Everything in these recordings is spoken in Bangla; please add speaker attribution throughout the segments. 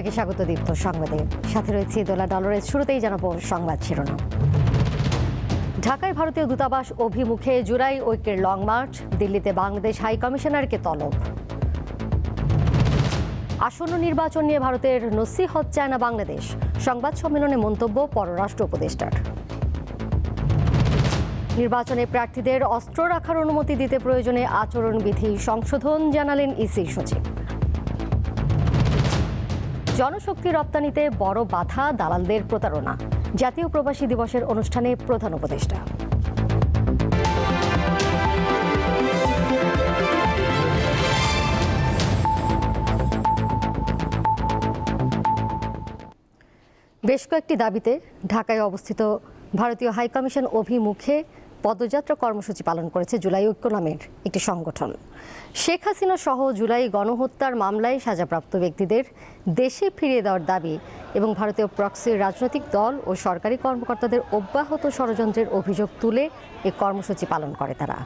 Speaker 1: সবাইকে স্বাগত দীপ্ত সংবাদে। সাথে রয়েছে দোলা ডলারের শুরুতেই জানাব সংবাদ শিরোনাম। ঢাকায় ভারতীয় দূতাবাস অভিমুখে জুলাই ঐক্যের লং মার্চ, দিল্লিতে বাংলাদেশ হাই কমিশনারকে তলব। আসন্ন নির্বাচন নিয়ে ভারতের নসিহত চায় না বাংলাদেশ। সংবাদ সম্মেলনে মন্তব্য পররাষ্ট্র উপদেষ্টার। নির্বাচনে প্রার্থীদের অস্ত্র রাখার অনুমতি দিতে প্রয়োজনে আচরণবিধি সংশোধন জানালেন ইসি সচিব। জনশক্তি রপ্তানিতে বড় বাধা দালালদের প্রতারণা। জাতীয় প্রবাসী দিবসের অনুষ্ঠানে প্রধান উপদেষ্টা। বেশ কয়েকটি দাবিতে ঢাকায় অবস্থিত ভারতীয় হাইকমিশন অভিমুখে পদযাত্রা কর্মসূচি পালন করেছে জুলাই ঐক্য নামের একটি সংগঠন। শেখ হাসিনা সহ জুলাই গণহত্যার মামলায় সাজাপ্রাপ্ত ব্যক্তিদের দেশে ফিরিয়ে দেওয়ার দাবি এবং ভারতীয় প্রক্সির রাজনৈতিক দল ও সরকারি কর্মকর্তাদের অব্যাহত ষড়যন্ত্রের অভিযোগ তুলে এ কর্মসূচি পালন করে তারা।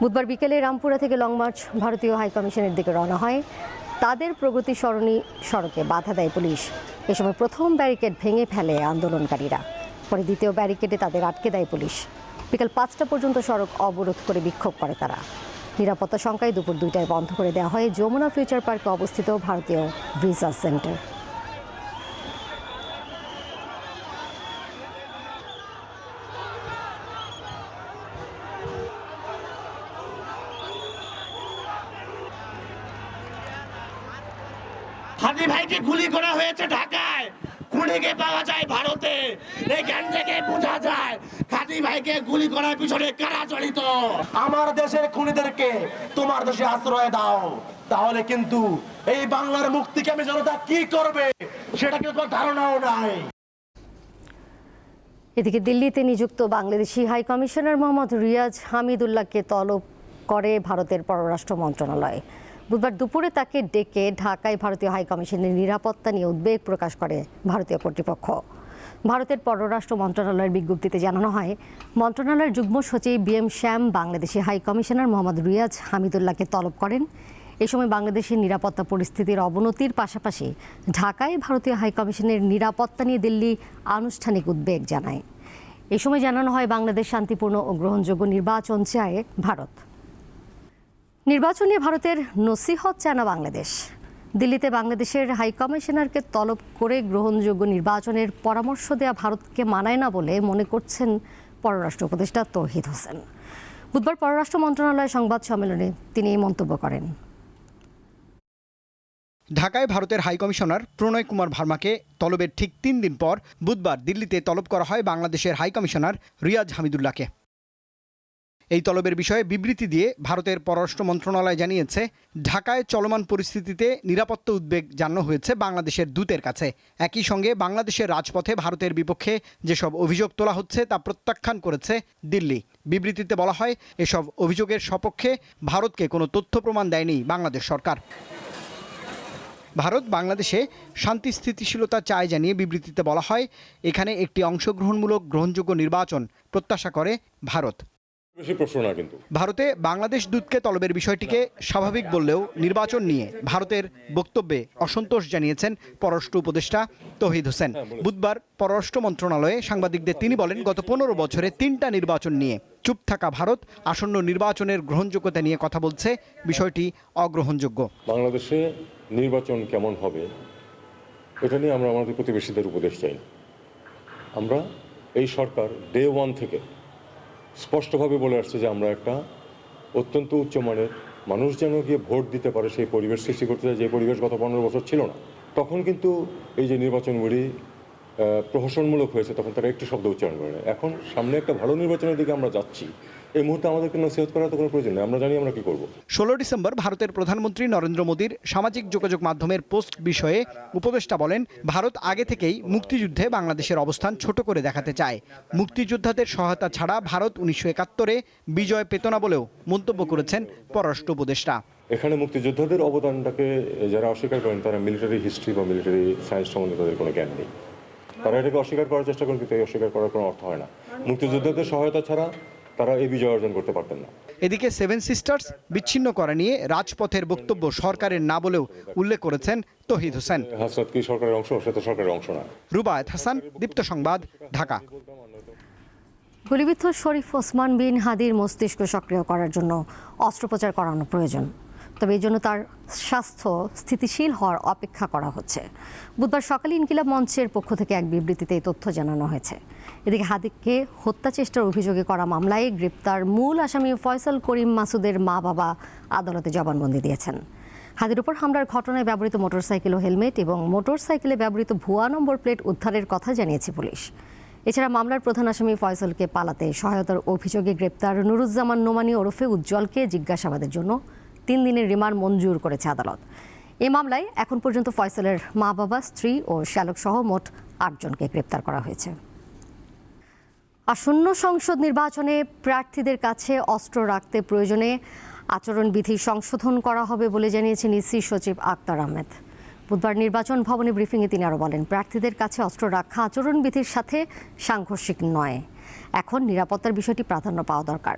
Speaker 1: বুধবার বিকেলে রামপুরা থেকে লং মার্চ ভারতীয় হাইকমিশনের দিকে রওনা হয়। তাদের প্রগতি সরণি সড়কে বাধা দেয় পুলিশ। এ সময় প্রথম ব্যারিকেড ভেঙে ফেলে আন্দোলনকারীরা। পরে দ্বিতীয় ব্যারিকেডে তাদের আটকে দেয় পুলিশ। বিকাল পাঁচটা পর্যন্ত সড়ক অবরোধ করে বিক্ষোভ করে তারা। নিরাপত্তা সংখ্যায় দুপুর দুইটায় বন্ধ করে দেওয়া হয় যমুনা ফিউচার পার্কে অবস্থিত ভারতীয় ভিসা সেন্টার।
Speaker 2: হাদি ভাইকে গুলি করা হয়েছে ঢাকায়। খুনিকে পাওয়া যায় ভারতে। এখান থেকে বোঝা যায়। ভাইকে গুলি করার পিছনে কারা জড়িত?
Speaker 3: আমার দেশের খুনিদেরকে তোমার দেশে আশ্রয় দাও। তাহলে কিন্তু এই বাংলার মুক্তিকামী জনতা কি করবে সেটা কিন্তু ধারণাও নাই।
Speaker 1: এদিকে দিল্লিতে নিযুক্ত বাংলাদেশি হাই কমিশনার মোহাম্মদ রিয়াজ হামিদুল্লাহকে তলব করে ভারতের পররাষ্ট্র মন্ত্রণালয়। বুধবার দুপুরে তাকে ডেকে ঢাকায় ভারতীয় হাই কমিশনের নিরাপত্তা নিয়ে উদ্বেগ প্রকাশ করে ভারতীয় কর্তৃপক্ষ। ভারতের পররাষ্ট্র মন্ত্রণালয়ের বিজ্ঞপ্তিতে জানানো হয়, মন্ত্রণালয়ের যুগ্ম সচিব B M Shyam Bangladeshi high commissioner Mohammad Riaz হামিদুল্লাহকে তলব করেন। এ সময় বাংলাদেশের নিরাপত্তা পরিস্থিতির অবনতির পাশাপাশি ঢাকায় ভারতীয় হাইকমিশনের নিরাপত্তা নিয়ে দিল্লি আনুষ্ঠানিক উদ্বেগ জানায়। এ সময় জানানো হয়, বাংলাদেশ শান্তিপূর্ণ ও গ্রহণযোগ্য নির্বাচন চায় ভারত। নির্বাচন ভারতের নসিহত চায় না বাংলাদেশ। দিল্লিতে বাংলাদেশের হাইকমিশনারকে তলব করে গ্রহণযোগ্য নির্বাচনের পরামর্শ দেওয়া ভারতকে মানায় না বলে মনে করছেন পররাষ্ট্র উপদেষ্টা তৌহিদ হোসেন। বুধবার পররাষ্ট্র মন্ত্রণালয় সংবাদ সম্মেলনে তিনি এই মন্তব্য করেন।
Speaker 4: ঢাকায় ভারতের হাইকমিশনার প্রণয় কুমার ভার্মাকে তলবের ঠিক তিন দিন পর বুধবার দিল্লিতে তলব করা হয় বাংলাদেশের হাইকমিশনার রিয়াজ হামিদুল্লাহকে। এই তলবের বিষয়ে বিবৃতি দিয়ে ভারতের পররাষ্ট্র মন্ত্রণালয় জানিয়েছে, ঢাকায় চলমান পরিস্থিতিতে নিরাপত্তা উদ্বেগ জানানো হয়েছে বাংলাদেশের দূতের কাছে। একই সঙ্গে বাংলাদেশের রাজপথে ভারতের বিপক্ষে যেসব অভিযোগ তোলা হচ্ছে তা প্রত্যাখ্যান করেছে দিল্লি। বিবৃতিতে বলা হয়, এসব অভিযোগের সপক্ষে ভারতকে কোনো তথ্য প্রমাণ দেয়নি বাংলাদেশ সরকার। ভারত বাংলাদেশে শান্তি, স্থিতিশীলতা চায় জানিয়ে বিবৃতিতে বলা হয়, এখানে একটি অংশগ্রহণমূলক গ্রহণযোগ্য নির্বাচন প্রত্যাশা করে ভারত।
Speaker 5: বেশি প্রশ্ন না কিন্তু।
Speaker 4: ভারতে বাংলাদেশ দূতকে তলবের বিষয়টিকে স্বাভাবিক বললেও নির্বাচন নিয়ে ভারতের বক্তব্যে অসন্তোষ জানিয়েছেন পররাষ্ট্র উপদেষ্টা তহিদ হোসেন। বুধবার পররাষ্ট্র মন্ত্রণালয়ে সাংবাদিকদের তিনি বলেন গত পনেরো বছরে তিনটা নির্বাচন নিয়ে চুপ থাকা ভারত আসন্ন নির্বাচনের গ্রহণযোগ্যতা নিয়ে কথা বলছে বিষয়টি অগ্রহণযোগ্য।
Speaker 5: বাংলাদেশে নির্বাচন কেমন হবে এটা নিয়ে আমরা আমাদের প্রতিবেশীদের উপদেশ চাই আমরা এই সরকার ডে ওয়ান থেকে স্পষ্টভাবে বলে আসছে যে আমরা একটা অত্যন্ত উচ্চমানের মানুষ যেন গিয়ে ভোট দিতে পারে সেই পরিবেশ সৃষ্টি করতে চায়, যে পরিবেশ গত পনেরো বছর ছিল না। তখন কিন্তু এই যে নির্বাচনগুলি প্রহসনমূলক হয়েছে, তখন তারা একটি শব্দ উচ্চারণ করে এখন সামনে একটা ভালো নির্বাচনের দিকে আমরা যাচ্ছি। এই মুহূর্তে আমাদেরকে নসিহত করার তো কোনো প্রয়োজন নেই। আমরা জানি আমরা কি করব।
Speaker 4: ষোলো ডিসেম্বর ভারতের প্রধানমন্ত্রী নরেন্দ্র মোদীর সামাজিক যোগাযোগ মাধ্যমের পোস্ট বিষয়ে উপদেষ্টা বলেন ভারত আগে থেকেই মুক্তিযুদ্ধে বাংলাদেশের অবস্থান ছোট করে দেখাতে চায়। মুক্তিযোদ্ধাদের সহায়তা ছাড়া ভারত উনিশশো একাত্তরে বিজয় পেত না বলেও মন্তব্য করেছেন পররাষ্ট্র উপদেষ্টা।
Speaker 5: এখানে মুক্তিযোদ্ধাদের অবদানটাকে যারা অস্বীকার করেন তারা মিলিটারি হিস্ট্রি বা মিলিটারি সায়েন্স সম্বন্ধে তাদের কোনো জ্ঞান নেই। তারা এটাকে অস্বীকার করার চেষ্টা করেন কিন্তু এই অস্বীকার করার কোনো অর্থ হয় না। মুক্তিযোদ্ধাদের সহায়তা ছাড়া তারা এই বিজয় অর্জন করতে পারতেন না।
Speaker 4: এদিকে সেভেন সিস্টার্স বিচ্ছিন্ন করা নিয়ে রাজপথের বক্তব্য সরকারের না বলেও উল্লেখ করেছেন তহিদ হোসেন।
Speaker 5: হাসনাত কি সরকারের অংশ? সে তো সরকারের অংশ না।
Speaker 4: রুবায়েত হাসান দীপ্ত সংবাদ ঢাকা।
Speaker 1: গুলিবিদ্ধ শরীফ ওসমান বিন হাদির মস্তিষ্ক সক্রিয় করার জন্য অস্ত্রোপচার করানো প্রয়োজন। তবে এই জন্য তার স্বাস্থ্য স্থিতিশীল হওয়ার অপেক্ষা করা হচ্ছে। বুধবার সকালে ইনকিলাব মঞ্চের পক্ষ থেকে এক বিবৃতিতে এই তথ্য জানানো হয়েছে। এদিকে হাদিককে হত্যা চেষ্টার অভিযোগে করা মামলায় গ্রেপ্তার মূল আসামি ফয়সাল করিম মাসুদের মা বাবা আদালতে জবানবন্দি দিয়েছেন। হাদির উপর হামলার ঘটনায় ব্যবহৃত মোটরসাইকেল ও হেলমেট এবং মোটরসাইকেলে ব্যবহৃত ভুয়া নম্বর প্লেট উদ্ধারের কথা জানিয়েছে পুলিশ। এছাড়া মামলার প্রধান আসামি ফয়সলকে পালাতে সহায়তার অভিযোগে গ্রেপ্তার নুরুজ্জামান নোমানি ওরফে উজ্জ্বলকে জিজ্ঞাসাবাদের জন্য তিন দিনের রিমান্ড মঞ্জুর করেছে আদালত। এ মামলায় এখন পর্যন্ত ফয়সলের মা বাবা, স্ত্রী ও শ্যালক সহ মোট আটজনকে গ্রেপ্তার করা হয়েছে। আসন্ন সংসদ নির্বাচনে প্রার্থীদের কাছে অস্ত্র রাখতে প্রয়োজনে আচরণবিধি সংশোধন করা হবে বলে জানিয়েছেন ইসি সচিব আক্তার আহমেদ। বুধবার নির্বাচন ভবনে ব্রিফিংয়ে তিনি আরও বলেন, প্রার্থীদের কাছে অস্ত্র রাখা আচরণবিধির সাথে সাংঘর্ষিক নয়। এখন নিরাপত্তার বিষয়টি প্রাধান্য পাওয়া দরকার।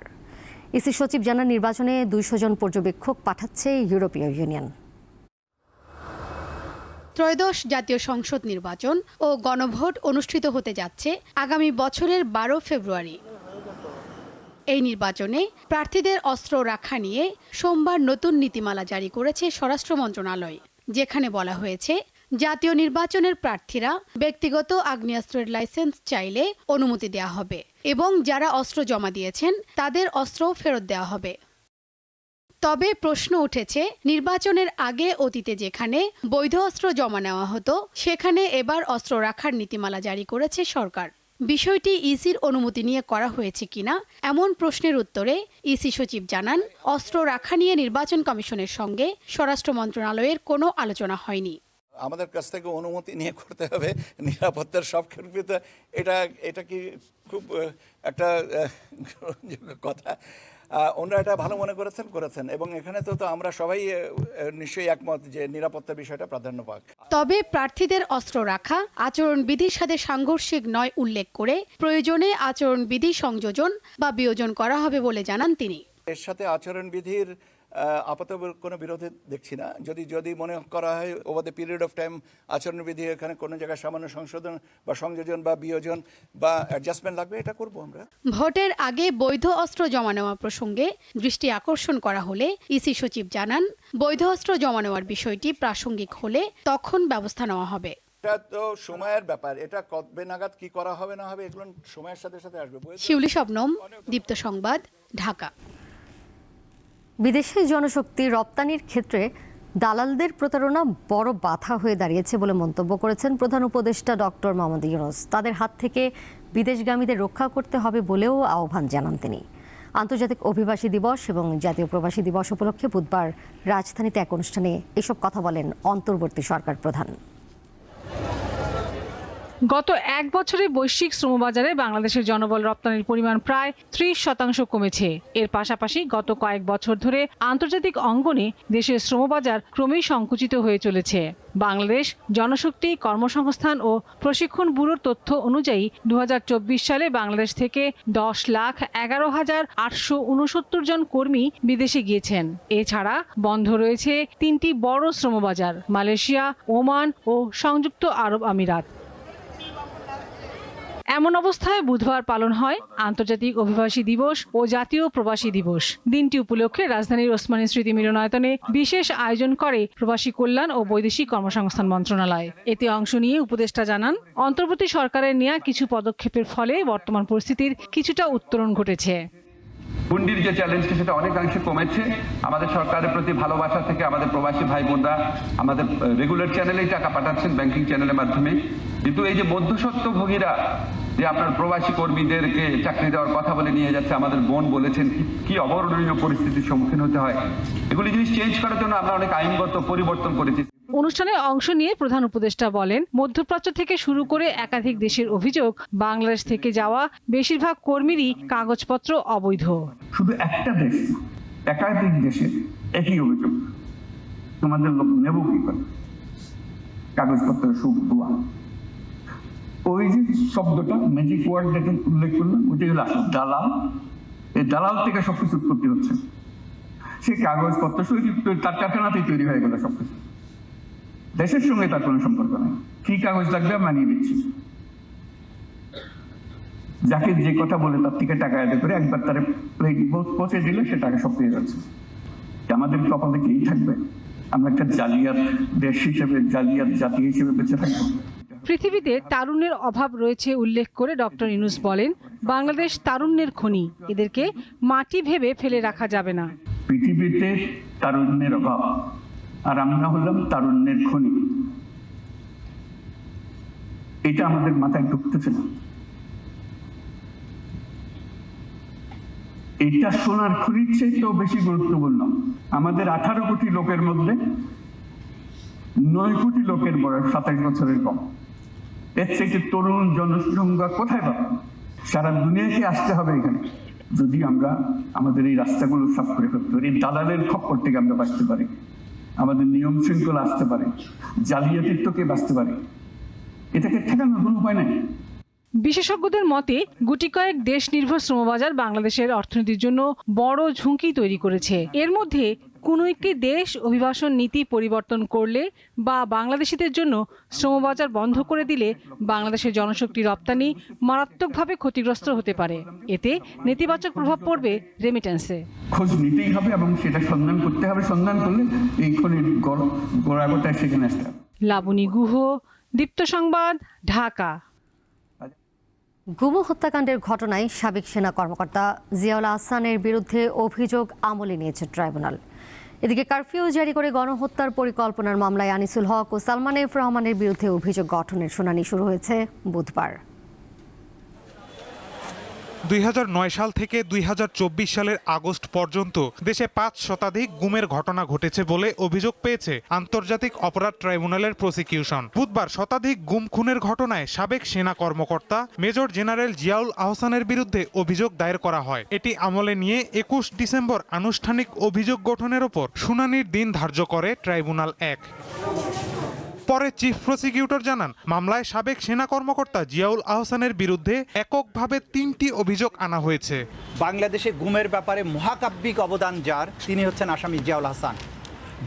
Speaker 1: ইসি সচিব জানান, নির্বাচনে দুইশো জন পর্যবেক্ষক পাঠাচ্ছে ইউরোপীয় ইউনিয়ন।
Speaker 6: ত্রয়োদশ জাতীয় সংসদ নির্বাচন ও গণভোট অনুষ্ঠিত হতে যাচ্ছে আগামী বছরের বারো ফেব্রুয়ারি। এই নির্বাচনে প্রার্থীদের অস্ত্র রাখা নিয়ে সোমবার নতুন নীতিমালা জারি করেছে স্বরাষ্ট্র মন্ত্রণালয়, যেখানে বলা হয়েছে জাতীয় নির্বাচনের প্রার্থীরা ব্যক্তিগত আগ্নেয়াস্ত্রের লাইসেন্স চাইলে অনুমতি দেওয়া হবে এবং যারা অস্ত্র জমা দিয়েছেন, তাদের অস্ত্রও ফেরত দেওয়া হবে। তবে প্রশ্ন উঠেছে, নির্বাচনের আগে অতীতে যেখানে বৈধ অস্ত্র জমা নেওয়া হতো, সেখানে এবার অস্ত্র রাখার নীতিমালা জারি করেছে সরকার। বিষয়টি ইসির অনুমতি নিয়ে করা হয়েছে কিনা, এমন প্রশ্নের উত্তরে ইসি সচিব জানান, অস্ত্র রাখা নিয়ে নির্বাচন কমিশনের সঙ্গে স্বরাষ্ট্র মন্ত্রণালয়ের কোনো আলোচনা হয়নি।
Speaker 7: আমাদের কাছ থেকে অনুমতি নিয়ে করতে হবে নিরাপত্তার সব ক্ষেত্রে। এটা এটা কি খুব একটা কথা। ওনারা এটা ভালো মনে করেছেন করেছেন। এবং এখানে তো তো আমরা সবাই নিশ্চয়ই একমত যে নিরাপত্তা বিষয়টা প্রাধান্য পাক।
Speaker 6: তবে প্রার্থীদের অস্ত্র রাখা আচরণবিধির সাথে সাংঘর্ষিক নয় উল্লেখ করে প্রয়োজনে আচরণবিধি সংযোজন বা বিয়োজন করা হবে বলে জানান তিনি।
Speaker 7: এর সাথে আচরণবিধির আপাতত কোনো বিরোধী দেখছি না। যদি যদি মনে করা হয় over the period of time আচরণবিধি এখানে কোনো জায়গায় সামান্য সংশোধন বা সংযোজন বা বিয়োজন বা অ্যাডজাস্টমেন্ট লাগবে এটা করব আমরা।
Speaker 6: ভোটের আগে বৈধ অস্ত্র জমা নেওয়া প্রসঙ্গে দৃষ্টি আকর্ষণ করা হলে ইসি সচিব জানান বৈধ অস্ত্র জমা নেওয়ার বিষয়টি প্রাসঙ্গিক হলে তখন ব্যবস্থা নেওয়া হবে।
Speaker 7: এটা তো সময়ের ব্যাপার। এটা কবে নাগাদ কি করা হবে না হবে এগুলো সময়ের সাথে সাথে আসবে।
Speaker 6: শিউলি শবনম দীপ্ত সংবাদ ঢাকা।
Speaker 1: বিদেশি জনশক্তি রপ্তানির ক্ষেত্রে দালালদের প্রতারণা বড় বাধা হয়ে দাঁড়িয়েছে বলে মন্তব্য করেছেন প্রধান উপদেষ্টা ডক্টর মোহাম্মদ ইউনুস। তাদের হাত থেকে বিদেশগামীদের রক্ষা করতে হবে বলেও আহ্বান জানান তিনি। আন্তর্জাতিক অভিবাসী দিবস এবং জাতীয় প্রবাসী দিবস উপলক্ষে বুধবার রাজধানীতে এক অনুষ্ঠানে এসব কথা বলেন অন্তর্বর্তী সরকার প্রধান।
Speaker 8: গত এক বছরে বৈশ্বিক শ্রমবাজারে বাংলাদেশের জনবল রপ্তানির পরিমাণ প্রায় ত্রিশ শতাংশ কমেছে। এর পাশাপাশি গত কয়েক বছর ধরে আন্তর্জাতিক অঙ্গনে দেশের শ্রমবাজার ক্রমেই সংকুচিত হয়ে চলেছে। বাংলাদেশ জনশক্তি, কর্মসংস্থান ও প্রশিক্ষণ ব্যুরোর তথ্য অনুযায়ী দু হাজার চব্বিশ সালে বাংলাদেশ থেকে দশ লাখ এগারো হাজার আটশো উনসত্তর জন কর্মী বিদেশে গিয়েছেন। এছাড়া বন্ধ রয়েছে তিনটি বড় শ্রমবাজার, মালয়েশিয়া, ওমান ও সংযুক্ত আরব আমিরাত। এমন অবস্থায় বুধবার পালন হয় আন্তর্জাতিক অভিবাসী দিবস ও জাতীয় প্রবাসী দিবস। দিনটি উপলক্ষে রাজধানীর ওসমানী স্মৃতি মিলনায়তনে বিশেষ আয়োজন করে প্রবাসী কল্যাণ ও বৈদেশিক কর্মসংস্থান মন্ত্রণালয়। এতে অংশ নিয়ে উপদেষ্টা জানান, অন্তর্বর্তী সরকারের নেওয়া কিছু পদক্ষেপের ফলে বর্তমান পরিস্থিতির কিছুটা উত্তরণ ঘটেছে।
Speaker 9: হুন্ডির যে চ্যালেঞ্জটি সেটা অনেকাংশে কমেছে। আমাদের সরকারের প্রতি ভালোবাসা থেকে আমাদের প্রবাসী ভাই বোনরা আমাদের রেগুলার চ্যানেলেই টাকা পাঠাচ্ছেন ব্যাংকিং চ্যানেলের মাধ্যমে। কিন্তু এই যে মধ্যসত্ত্ব ভোগীরা যে আপনার প্রবাসী কর্মীদেরকে চাকরি দেওয়ার কথা বলে নিয়ে যাচ্ছে আমাদের বোন বলেছেন কি- অবর্ণনীয় পরিস্থিতির সম্মুখীন হতে হয়। এগুলি জিনিস চেঞ্জ করার জন্য আমরা অনেক আইনগত পরিবর্তন করেছি।
Speaker 8: অনুষ্ঠানে অংশ নিয়ে প্রধান উপদেষ্টা বলেন মধ্যপ্রাচ্য থেকে শুরু করে একাধিক দেশের অভিযোগ বাংলাদেশ থেকে যাওয়া বেশিরভাগ কর্মীরই কাগজপত্র অবৈধ।
Speaker 9: শুধু একটা দেশ একাধিক দেশে একই অভিযোগ। তোমাদের লোক নেব কি করে? কাগজপত্র সুখ দোয়া। ওই যে শব্দটা ম্যাজিক ওয়ার্ড যেটা উল্লেখ করলাম ওইটা হলো দালাল। এই দালাল থেকে সবকিছু উৎপত্তি হচ্ছে। সে কাগজপত্র তার কারখানাতেই তৈরি হয়ে গেল সবকিছু। দেশের সঙ্গে তার কোনো সম্পর্ক নেই। কি কাগজ লাগবে মানিয়ে দিচ্ছি যাকে যে কথা বলে তার থেকে টাকা আদায় করে একবার তার পৌঁছে দিলে সে টাকা সব পেয়ে যাচ্ছে। আমাদের কপালে কি থাকবে? আমরা একটা জালিয়াত দেশ হিসেবে, জালিয়াত জাতি হিসেবে বেঁচে থাকব।
Speaker 8: পৃথিবীতে তারুণ্যের অভাব রয়েছে উল্লেখ করে ডক্টর ইনুস বলেন, বাংলাদেশ তারুণ্যের খনি, এদেরকে মাটি ভেবে ফেলে রাখা যাবে না।
Speaker 9: পৃথিবীতে তারুণ্যের অভাব, আর আমরা হলাম তারুণ্যের খনি। এটা আমাদের মাথায় ঢুকতেছে না। এটা সোনার খনির চাইতেও বেশি গুরুত্বপূর্ণ। আমাদের আঠারো কোটি লোকের মধ্যে নয় কোটি লোকের বয়স সাতাশ বছরের কম। এর চাইতে তরুণ জনসংখ্যা কোথায় পাবেন সারা দুনিয়াকে আসতে হবে এখানে। যদি আমরা আমাদের এই রাস্তাগুলো সাফ করে ফেলতে পারি দালালের খপ্পর থেকে আমরা বাঁচতে পারি, আমাদের নিয়ম শৃঙ্খলা আসতে পারে জালিয়াতিত্বকে বাঁচতে পারে, এটাকে ঠেকানোর কোনো উপায় নাই।
Speaker 8: বিশেষজ্ঞদের মতে, গুটি কয়েক দেশ নির্ভর শ্রমবাজার বাংলাদেশের অর্থনীতির জন্য বড় ঝুঁকি তৈরি করেছে। এর মধ্যে কোনো একটি দেশ অভিবাসন নীতি পরিবর্তন করলে বা বাংলাদেশিদের জন্য শ্রমবাজার বন্ধ করে দিলে বাংলাদেশের জনশক্তি রপ্তানি মারাত্মকভাবে ক্ষতিগ্রস্ত হতে পারে। এতে নেতিবাচক প্রভাব পড়বে রেমিটেন্সে
Speaker 9: খোঁজ নিতেই হবে এবং সেটা সন্ধান করতে হবে। সন্ধান করলে এই খনির গড়- সেখানে
Speaker 8: লাবণী গুহ দীপ্ত সংবাদ ঢাকা।
Speaker 1: গুম হত্যাকাণ্ডের ঘটনায় সাবেক সেনা কর্মকর্তা জিয়াউল আহসানের বিরুদ্ধে অভিযোগ আমলে নিয়েছে ট্রাইব্যুনাল। এদিকে কারফিউ জারি করে গণহত্যার পরিকল্পনার মামলায় আনিসুল হক ও সালমান এফ রহমানের বিরুদ্ধে অভিযোগ গঠনের শুনানি শুরু হয়েছে বুধবার।
Speaker 10: দুই হাজার নয় সাল থেকে দুই হাজার চব্বিশ সালের আগস্ট পর্যন্ত দেশে পাঁচ শতাধিক গুমের ঘটনা ঘটেছে বলে অভিযোগ পেয়েছে আন্তর্জাতিক অপরাধ ট্রাইব্যুনালের প্রসিকিউশন। বুধবার শতাধিক গুম খুনের ঘটনায় সাবেক সেনা কর্মকর্তা মেজর জেনারেল জিয়াউল আহসানের বিরুদ্ধে অভিযোগ দায়ের করা হয়। এটি আমলে নিয়ে একুশ ডিসেম্বর আনুষ্ঠানিক অভিযোগ গঠনের ওপর শুনানির দিন ধার্য করে ট্রাইব্যুনাল এক। পরে চিফ প্রসিকিউটর জানান, মামলায় সাবেক সেনা কর্মকর্তা জিয়াউল আহসানের বিরুদ্ধে এককভাবে তিনটি অভিযোগ আনা হয়েছে।
Speaker 11: বাংলাদেশে গুমের ব্যাপারে মহাকাব্যিক অবদান যার, তিনি হচ্ছেন আসামি জিয়াউল হাসান।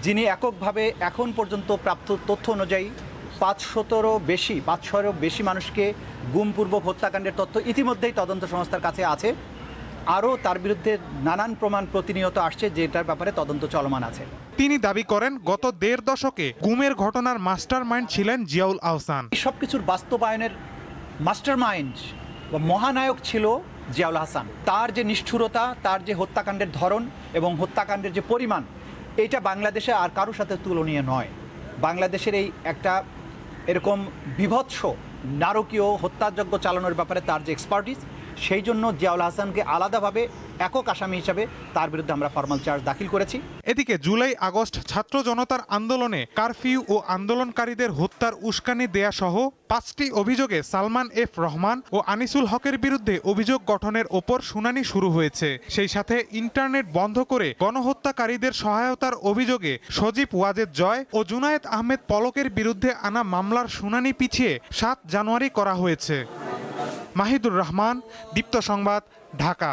Speaker 11: যিনি এককভাবে এখন পর্যন্ত প্রাপ্ত তথ্য অনুযায়ী পাঁচশতেরও বেশি, পাঁচশোরও বেশি মানুষকে গুমপূর্বক হত্যাকাণ্ডের তথ্য ইতিমধ্যেই তদন্ত সংস্থার কাছে আছে। আরও তার বিরুদ্ধে নানান প্রমাণ প্রতিনিয়ত আসছে যেটার ব্যাপারে তদন্ত চলমান আছে।
Speaker 10: তিনি দাবি করেন গত দেড় দশকে গুমের ঘটনার মাস্টার মাইন্ড ছিলেন জিয়াউল আহসান।
Speaker 11: সব কিছুর বাস্তবায়নের মাস্টার মাইন্ড বা মহানায়ক ছিল জিয়াউল হাসান। তার যে নিষ্ঠুরতা তার যে হত্যাকাণ্ডের ধরন এবং হত্যাকাণ্ডের যে পরিমাণ এটা বাংলাদেশে আর কারোর সাথে তুলনীয় নয়। বাংলাদেশের এই একটা এরকম বিভৎস নারকীয় হত্যাযজ্ঞ চালানোর ব্যাপারে তার যে এক্সপার্টিস সেই জন্য জিয়াউল হাসানকে আলাদাভাবে একক আসামি হিসাবে তার বিরুদ্ধে আমরা ফর্মাল চার্জ দাখিল করেছি।
Speaker 10: এদিকে জুলাই আগস্ট ছাত্র জনতার আন্দোলনে কারফিউ ও আন্দোলনকারীদের হত্যার উস্কানি দেয়া সহ পাঁচটি অভিযোগে সালমান এফ রহমান ও আনিসুল হকের বিরুদ্ধে অভিযোগ গঠনের ওপর শুনানি শুরু হয়েছে। সেই সাথে ইন্টারনেট বন্ধ করে গণহত্যাকারীদের সহায়তার অভিযোগে সজীব ওয়াজেদ জয় ও জুনায়েদ আহমেদ পলকের বিরুদ্ধে আনা মামলার শুনানি পিছিয়ে সাত জানুয়ারি করা হয়েছে। মাহিদুর রহমান, দীপ্ত সংবাদ, ঢাকা।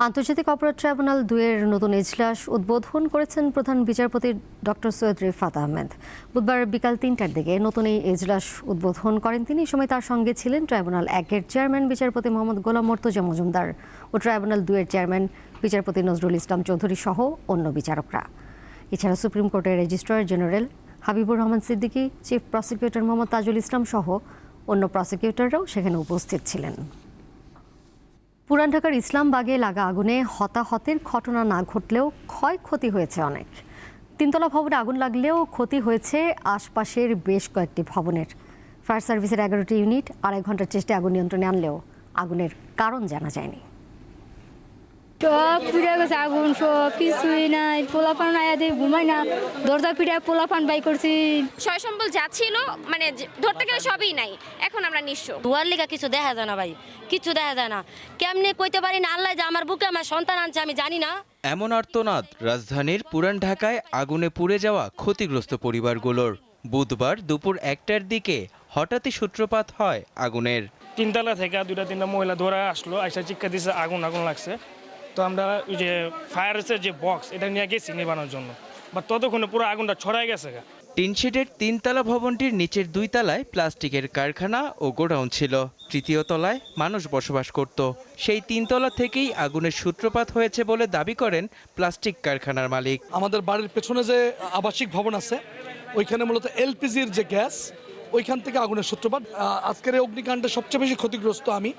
Speaker 1: আন্তর্জাতিক অপরাধ ট্রাইব্যুনাল দুয়ের নতুন এজলাস উদ্বোধন করেছেন প্রধান বিচারপতি ডক্টর সৈয়দ রিফাত আহমেদ। বুধবার বিকাল তিনটার দিকে নতুন এই এজলাস উদ্বোধন করেন তিনি। সময় তার সঙ্গে ছিলেন ট্রাইব্যুনাল একের চেয়ারম্যান বিচারপতি মোহাম্মদ গোলাম মর্তজা মজুমদার ও ট্রাইব্যুনাল দুয়ের চেয়ারম্যান বিচারপতি নজরুল ইসলাম চৌধুরী সহ অন্য বিচারকরা। এছাড়া সুপ্রিম কোর্টের registrar general Habibur Rahman Siddiqui, chief prosecutor Mohammad Tajul Islam সহ অন্য প্রসিকিউটররাও সেখানে উপস্থিত ছিলেন। পুরান ঢাকার ইসলামবাগে লাগা আগুনে হতাহতের ঘটনা না ঘটলেও ক্ষয়ক্ষতি হয়েছে অনেক। তিনতলা ভবনে আগুন লাগলেও ক্ষতি হয়েছে আশপাশের বেশ কয়েকটি ভবনের। ফায়ার সার্ভিসের এগারোটি ইউনিট আড়াই ঘণ্টার চেষ্টায় আগুন নিয়ন্ত্রণে আনলেও আগুনের কারণ জানা যায়নি।
Speaker 12: সব পুড়ে গেছে আগুন সব কিছুই নাই পোলাপান আয়া দিয়ে ঘুমাই না। দরজা পিঠে পোলাপান বাই করছি।
Speaker 13: সয় সম্বল যা ছিল মানে যে- ধরতে গেলে সবই নাই। এখন আমরা নিঃস্ব। দুয়ার লিগা কিছু দেখা যায় না ভাই কিছু দেখা যায় না। কেমনে কইতে পারি না আল্লাহ যে আমার বুকে আমার সন্তান আনছে আমি জানি না।
Speaker 14: এমন আর্তনাদ রাজধানীর পুরান ঢাকায় আগুনে পুড়ে যাওয়া ক্ষতিগ্রস্ত পরিবারগুলোর। বুধবার দুপুর একটার দিকে হঠাৎই সূত্রপাত হয় আগুনের।
Speaker 15: তিনতলা থেকে দুইটা তিনটা মহিলা ধরে আসলো আইসা চিৎকার দিছে আগুন আগুন লাগছে। তো আমরা ওই যে ফায়ারের যে বক্স এটা নিয়ে গেছি নিবানোর জন্য। বা ততক্ষণে পুরো আগুনটা ছড়াই গেছে গা।
Speaker 14: টিনশেডের তিনতলা ভবনটির নিচের দুই তলায় প্লাস্টিকের কারখানা ও গোডাউন ছিল। তৃতীয় তলায় মানুষ বসবাস করত। সেই তিনতলা থেকেই আগুনের সূত্রপাত হয়েছে বলে দাবি করেন প্লাস্টিক কারখানার মালিক।
Speaker 16: আমাদের বাড়ির পেছনে যে আবাসিক ভবন আছে ওইখানে মূলত এলপিজির যে গ্যাস ওইখান থেকে আগুনের সূত্রপাত। আজকের এই অগ্নিকাণ্ডে সবচেয়ে বেশি ক্ষতিগ্রস্ত আমি।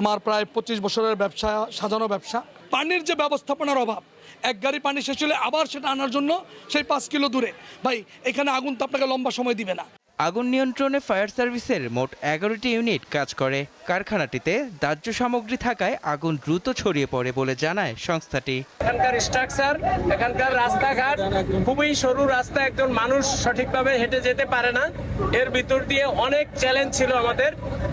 Speaker 16: আমার প্রায় পঁচিশ বছরের ব্যবসা সাজানো ব্যবসা। পানির যে ব্যবস্থাপনার অভাব এক গাড়ি পানি শেষ হলে আবার সেটা আনার জন্য সেই পাঁচ কিলো দূরে। ভাই এখানে আগুন তো আপনাকে লম্বা সময় দিবে না।
Speaker 14: আগুন নিয়ন্ত্রণে ফায়ার সার্ভিসের মোট এগারোটি ইউনিট কাজ করে। কারখানাটিতে দাহ্য সামগ্রী থাকায় আগুন দ্রুত ছড়িয়ে পড়ে বলে জানায় সংস্থাটি।
Speaker 17: এখানকার স্ট্রাকচার এখানকার রাস্তাঘাট খুবই সরু রাস্তা একজন মানুষ সঠিকভাবে হেঁটে যেতে পারে না। এর ভিতর দিয়ে অনেক চ্যালেঞ্জ ছিল আমাদের।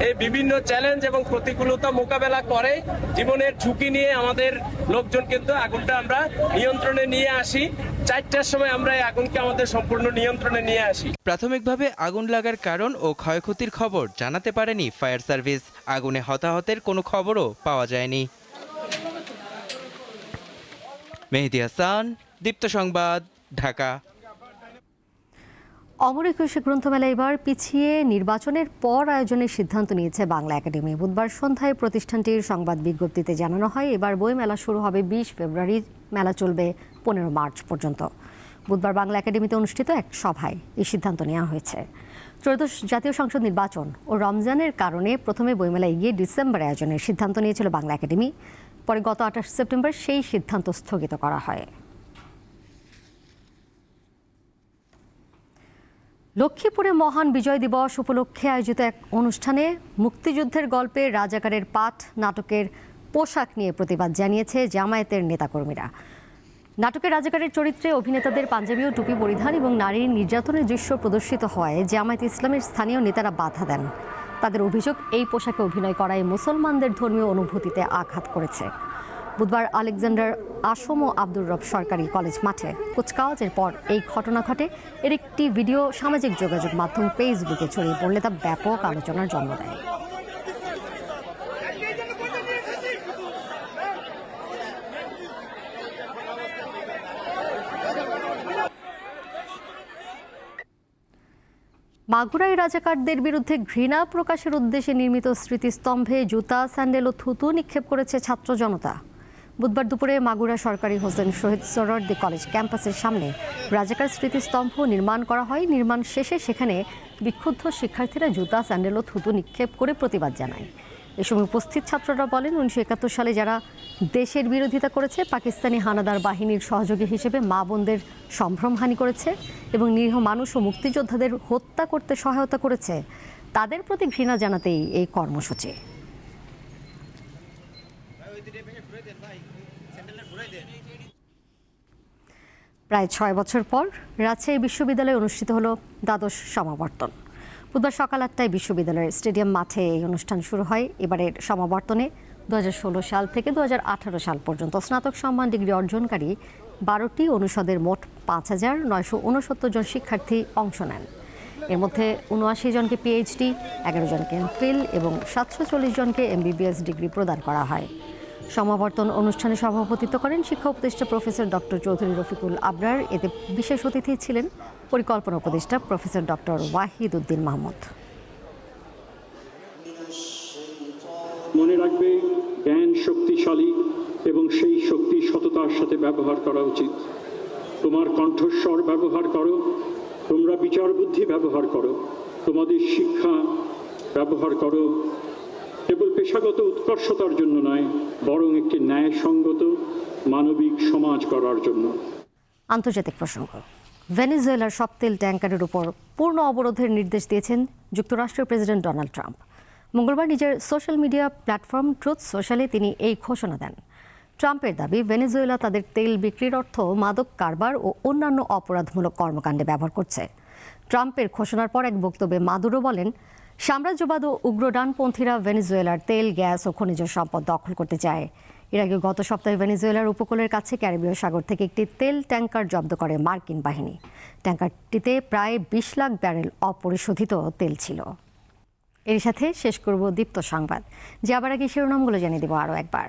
Speaker 17: এই বিভিন্ন চ্যালেঞ্জ এবং প্রতিকূলতা মোকাবেলা করে জীবনের ঝুঁকি নিয়ে আমাদের লোকজন কিন্তু আগুনটা আমরা নিয়ন্ত্রণে নিয়ে আসি। চারটার সময় আমরা এই আগুনকে আমাদের সম্পূর্ণ নিয়ন্ত্রণে নিয়ে আসি।
Speaker 14: প্রাথমিকভাবে আগুন লাগার কারণ ও ক্ষয়ক্ষতির খবর জানাতে পারেনি ফায়ার সার্ভিস। আগুনে হতাহতের কোনো খবরও পাওয়া যায়নি। মেহেদি হাসান, দীপ্ত সংবাদ, ঢাকা।
Speaker 1: অমর একুশে গ্রন্থমেলা এবার পিছিয়ে নির্বাচনের পর আয়োজনের সিদ্ধান্ত নিয়েছে বাংলা একাডেমি। বুধবার সন্ধ্যায় প্রতিষ্ঠানটির সংবাদ বিজ্ঞপ্তিতে জানানো হয়, এবার বই মেলা শুরু হবে বিশ ফেব্রুয়ারি। মেলা চলবে পনেরো মার্চ পর্যন্ত। বুধবার বাংলা একাডেমিতে অনুষ্ঠিত এক সভায় এই সিদ্ধান্ত নেওয়া হয়েছে। ত্রয়োদশ জাতীয় সংসদ নির্বাচন ও রমজানের কারণে প্রথমে বইমেলা এগিয়ে ডিসেম্বরে আয়োজনের সিদ্ধান্ত নিয়েছিল বাংলা একাডেমি। পরে গত আঠাশ সেপ্টেম্বর সেই সিদ্ধান্ত স্থগিত করা হয়। লক্ষ্মীপুরে মহান বিজয় দিবস উপলক্ষে আয়োজিত এক অনুষ্ঠানে মুক্তিযুদ্ধের গল্পে রাজাকারের পাঠ, নাটকের পোশাক নিয়ে প্রতিবাদ জানিয়েছে জামায়াতের নেতাকর্মীরা। নাটকের রাজাকারের চরিত্রে অভিনেতাদের পাঞ্জাবি ও টুপি পরিধান এবং নারীর নির্যাতনের দৃশ্য প্রদর্শিত হয়, জামায়াত ইসলামের স্থানীয় নেতারা বাধা দেন। তাদের অভিযোগ, এই পোশাকে অভিনয় করায় মুসলমানদের ধর্মীয় অনুভূতিতে আঘাত করেছে। বুধবার আলেকজান্ডার আসম ও আব্দুর রব সরকারি কলেজ মাঠে কুচকাওয়াজের পর এই ঘটনা ঘটে। এর একটি ভিডিও সামাজিক যোগাযোগ মাধ্যম ফেসবুকে ছড়িয়ে পড়লে তা ব্যাপক আলোচনার জন্ম দেয়। মাগুরায় রাজাকারদের বিরুদ্ধে ঘৃণা প্রকাশের উদ্দেশ্যে নির্মিত স্মৃতিস্তম্ভে জুতা, স্যান্ডেল ও থুতু নিক্ষেপ করেছে ছাত্র জনতা। বুধবার দুপুরে মাগুরা সরকারি হোসেন শহীদ সোহরাওয়ার্দী কলেজ ক্যাম্পাসের সামনে রাজাকার স্মৃতিস্তম্ভ নির্মাণ করা হয়। নির্মাণ শেষে সেখানে বিক্ষুব্ধ শিক্ষার্থীরা জুতা, স্যান্ডেল ও থুতু নিক্ষেপ করে প্রতিবাদ জানায়। এ সময় উপস্থিত ছাত্ররা বলেন, উনিশশো একাত্তর সালে যারা দেশের বিরোধিতা করেছে, পাকিস্তানি হানাদার বাহিনীর সহযোগী হিসেবে মা বোনদের সম্ভ্রমহানি করেছে এবং নিরীহ মানুষ ও মুক্তিযোদ্ধাদের হত্যা করতে সহায়তা করেছে। তাদের প্রতি ঘৃণা জানাতেই এই কর্মসূচি। প্রায় ছয় বছর পর রাজশাহী বিশ্ববিদ্যালয়ে অনুষ্ঠিত হলো দ্বাদশ সমাবর্তন। বুধবার সকাল আটটায় বিশ্ববিদ্যালয়ের স্টেডিয়াম মাঠে এই অনুষ্ঠান শুরু হয়। এবারের সমাবর্তনে দু হাজার ষোলো সাল থেকে দু হাজার আঠারো সাল পর্যন্ত স্নাতক সম্মান ডিগ্রি অর্জনকারী বারোটি অনুষদের মোট পাঁচ হাজার নয়শো উনসত্তর জন শিক্ষার্থী অংশ নেন। এর মধ্যে উনআশি জনকে পিএইচডি এগারো জনকে এমফিল এবং সাতশো চল্লিশ জনকে এমবিবিএস ডিগ্রি প্রদান করা হয়। সমাবর্তন অনুষ্ঠানে সভাপতিত্ব করেন শিক্ষা উপদেষ্টা প্রফেসর ডক্টর চৌধুরী রফিকুল আবরার। এতে বিশেষ অতিথি ছিলেন পরিকল্পনা উপদেষ্টা প্রফেসর ডক্টর ওয়াহিদ উদ্দিন মাহমুদ।
Speaker 18: মনে রাখবে, জ্ঞান শক্তিশালী এবং সেই শক্তি সততার সাথে ব্যবহার করা উচিত। তোমার কণ্ঠস্বর ব্যবহার করো, তোমরা বিচার বুদ্ধি ব্যবহার করো, তোমাদের শিক্ষা ব্যবহার করো কেবল পেশাগত উৎকর্ষতার জন্য নয়, বরং একটি ন্যায়সঙ্গত মানবিক সমাজ করার জন্য।
Speaker 1: আন্তর্জাতিক প্রসঙ্গ। ভেনেজুয়েলার সব তেল ট্যাঙ্কারের উপর পূর্ণ অবরোধের নির্দেশ দিয়েছেন যুক্তরাষ্ট্রের প্রেসিডেন্ট ডোনাল্ড ট্রাম্প। মঙ্গলবার নিজের সোশ্যাল মিডিয়া প্ল্যাটফর্ম ট্রুথ সোশ্যালে তিনি এই ঘোষণা দেন। ট্রাম্পের দাবি, ভেনেজুয়েলা তাদের তেল বিক্রির অর্থ মাদক কারবার ও অন্যান্য অপরাধমূলক কর্মকাণ্ডে ব্যবহার করছে। ট্রাম্পের ঘোষণার পর এক বক্তব্যে মাদুরো বলেন সাম্রাজ্যবাদ ও উগ্র ডানপন্থীরা ভেনেজুয়েলার তেল, গ্যাস ও খনিজ সম্পদ দখল করতে চায়। এর আগে গত সপ্তাহে ভেনেজুয়েলার উপকূলের কাছে ক্যারিবীয় সাগর থেকে একটি তেল ট্যাঙ্কার জব্দ করে মার্কিন বাহিনী। ট্যাঙ্কারটিতে প্রায় বিশ লাখ ব্যারেল অপরিশোধিত তেল ছিল। এর সাথে শেষ করব দীপ্ত সংবাদ। যে আবার আগে শিরোনামগুলো জানিয়ে দেবো আরও একবার।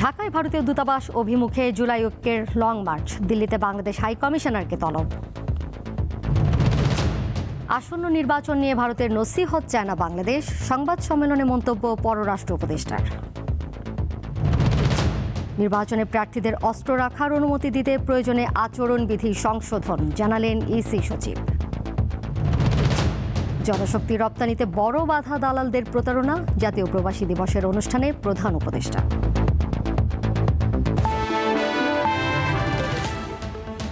Speaker 1: ঢাকায় ভারতীয় দূতাবাস অভিমুখে জুলাই ঐক্যের লং মার্চ, দিল্লিতে বাংলাদেশ হাই কমিশনারকে তলব। আসন্ন নির্বাচন নিয়ে ভারতের নসিহত চায় না বাংলাদেশ। সংবাদ সম্মেলনে মন্তব্য পররাষ্ট্র উপদেষ্টার। নির্বাচনে প্রার্থীদের অস্ত্র রাখার অনুমতি দিতে প্রয়োজনে আচরণবিধি সংশোধন, জানালেন ইসি সচিব। জনশক্তি রপ্তানিতে বড় বাধা দালালদের প্রতারণা, জাতীয় প্রবাসী দিবসের অনুষ্ঠানে প্রধান উপদেষ্টা।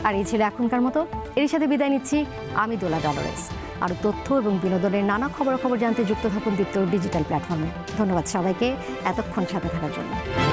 Speaker 1: আর এই ছিল এখনকার মতো। এর সাথে বিদায় নিচ্ছি, আমি দোলা ডলারেস আর তথ্য এবং বিনোদনের নানা খবরাখবর জানতে যুক্ত থাকুন দীপ্ত ডিজিটাল প্ল্যাটফর্মে। ধন্যবাদ সবাইকে, এতক্ষণ সাথে থাকার জন্য।